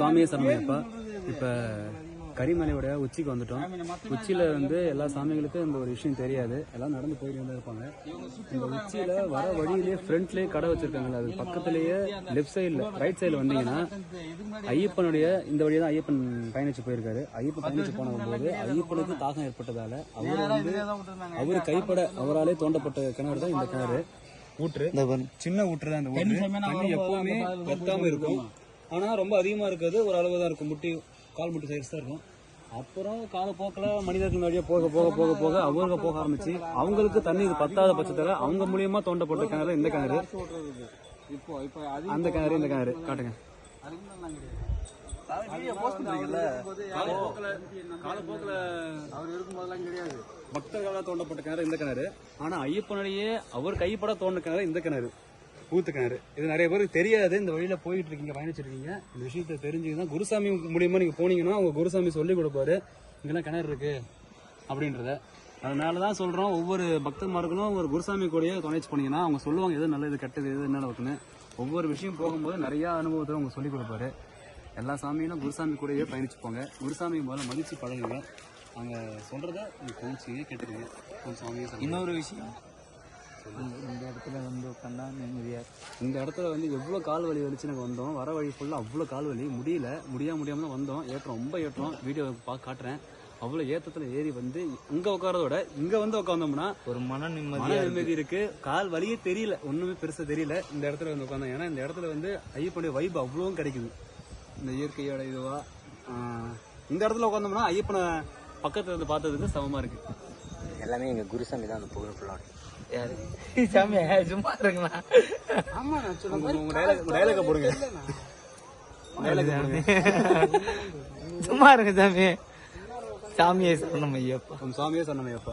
சாமியே சரணமையப்பா இப்போ கரிமலையோட உச்சிக்கு வந்துட்டோம். உச்சியில் வந்து எல்லா சாமிகளுக்கும் இந்த ஒரு விஷயம் தெரியாது. எல்லாம் நடந்து போயிட்டு வந்து இருப்பாங்க. இந்த உச்சியில் வர வழியிலேயே ஃப்ரண்ட்லேயே கடை வச்சிருக்காங்கல்ல. அது பக்கத்துலேயே லெஃப்ட் சைடில் ரைட் சைடில் வந்தீங்கன்னா ஐயப்பனுடைய இந்த வழியாக தான் ஐயப்பன் பயணிச்சு போயிருக்காரு. ஐயப்பன் பயணிச்சு போனபோது ஐயப்பனுக்கு தாகம் ஏற்பட்டதால அவர் வந்து அவர் கைப்பட அவராலே தோண்டப்பட்ட கிணறு தான் இந்த கிணறு. ஊற்று. சின்ன ஊற்று தான் இந்த ஊற்று. தண்ணி எப்பவுமே வத்தாம இருக்கும். ஆனா ரொம்ப அதிகமா இருக்காது ஒரு அளவு தான் இருக்கும். முட்டி கால் முட்டி சைஸ் தான் இருக்கும். அப்புறம் காலப்போக்கில் மனிதர்கள் வழியாக போக போக போக போக அவங்க போக ஆரம்பிச்சு அவங்களுக்கு தண்ணி பத்தாத பட்சத்துல அவங்க மூலியமா தோண்டப்பட்ட கிணறு இந்த கிணறு. இப்போ இப்போ அந்த கிணறு இந்த கிணறு. காட்டுங்க. பக்தர்களால் தோண்டப்பட்ட கிணறு இந்த கிணறு. ஆனா ஐயப்பனடியே அவர் கைப்பட தோண்ட கிணறு இந்த கிணறு. ஊத்து கிணறு இது நிறைய பேருக்கு தெரியாது. இந்த வழியில போயிட்டு இருக்கீங்க பயணிச்சிருக்கீங்க. இந்த விஷயத்த தெரிஞ்சுக்கினா குருசாமி மூலியமா நீங்க போனீங்கன்னா அவங்க குருசாமி சொல்லி கொடுப்பாரு. இங்கெல்லாம் கிணறு இருக்கு அப்படின்றத. அதனால தான் சொல்றோம் ஒவ்வொரு பக்தர்மார்களும் ஒரு குருசாமி கூடயே துணைச்சு போனீங்கன்னா அவங்க சொல்லுவாங்க எது நல்லது கெட்டது எது என்ன இருக்குன்னு ஒவ்வொரு விஷயம் போகும்போது நிறைய அனுபவத்தை அவங்க சொல்லி கொடுப்பாரு. எல்லா சாமியும் குருசாமி கூடயே பயணிச்சுப்பாங்க குருசாமி முதல்ல மதிச்சு பழகுங்க. அவங்க சொல்கிறத நீங்க கவனிச்சிங்க கேட்டுக்கங்க. இன்னொரு விஷயம் இந்த இடத்துல வந்து உட்காந்தா நிம்மதியா இந்த இடத்துல வந்து எவ்வளோ கால் வலி வலிச்சு நாங்கள் வந்தோம். வர வழி ஃபுல்லாக அவ்வளோ கால் வலி. முடியல. முடியாம முடியாம தான் வந்தோம். ஏற்றம் ரொம்ப ஏற்றம். வீடியோ பார்க்க காட்டுறேன். அவ்வளோ ஏற்றத்தில் ஏறி வந்து இங்கே உட்காரதோட இங்கே வந்து உட்காந்தோம்னா ஒரு மன நிம்மதியா நிம்மதி இருக்கு. கால் வலியே தெரியல. ஒண்ணுமே பெருசா தெரியல. இந்த இடத்துல வந்து உட்காந்தோம். ஏன்னா இந்த இடத்துல வந்து ஐயப்பனுடைய வைப் அவ்வளவும் கிடைக்குது. இந்த இயற்கையோட இதுவா ஆஹ் இந்த இடத்துல உட்காந்தோம்னா ஐயப்பனை பக்கத்துல இருந்து பார்த்ததுக்கு சமமா இருக்கு. எல்லாமே எங்க குருசாமி தான் அந்த புகழ் ஃபுல்லாக யாரு? சாமி சும்மா இருங்களா ஆமா நான் சொல்ல உங்க- உங்க dialogue- உங்க dialogue போடுங்க. சும்மா இருங்க சாமி. சாமியை சொல்லணும் ஐயப்பா. சாமியே சொன்னமையப்பா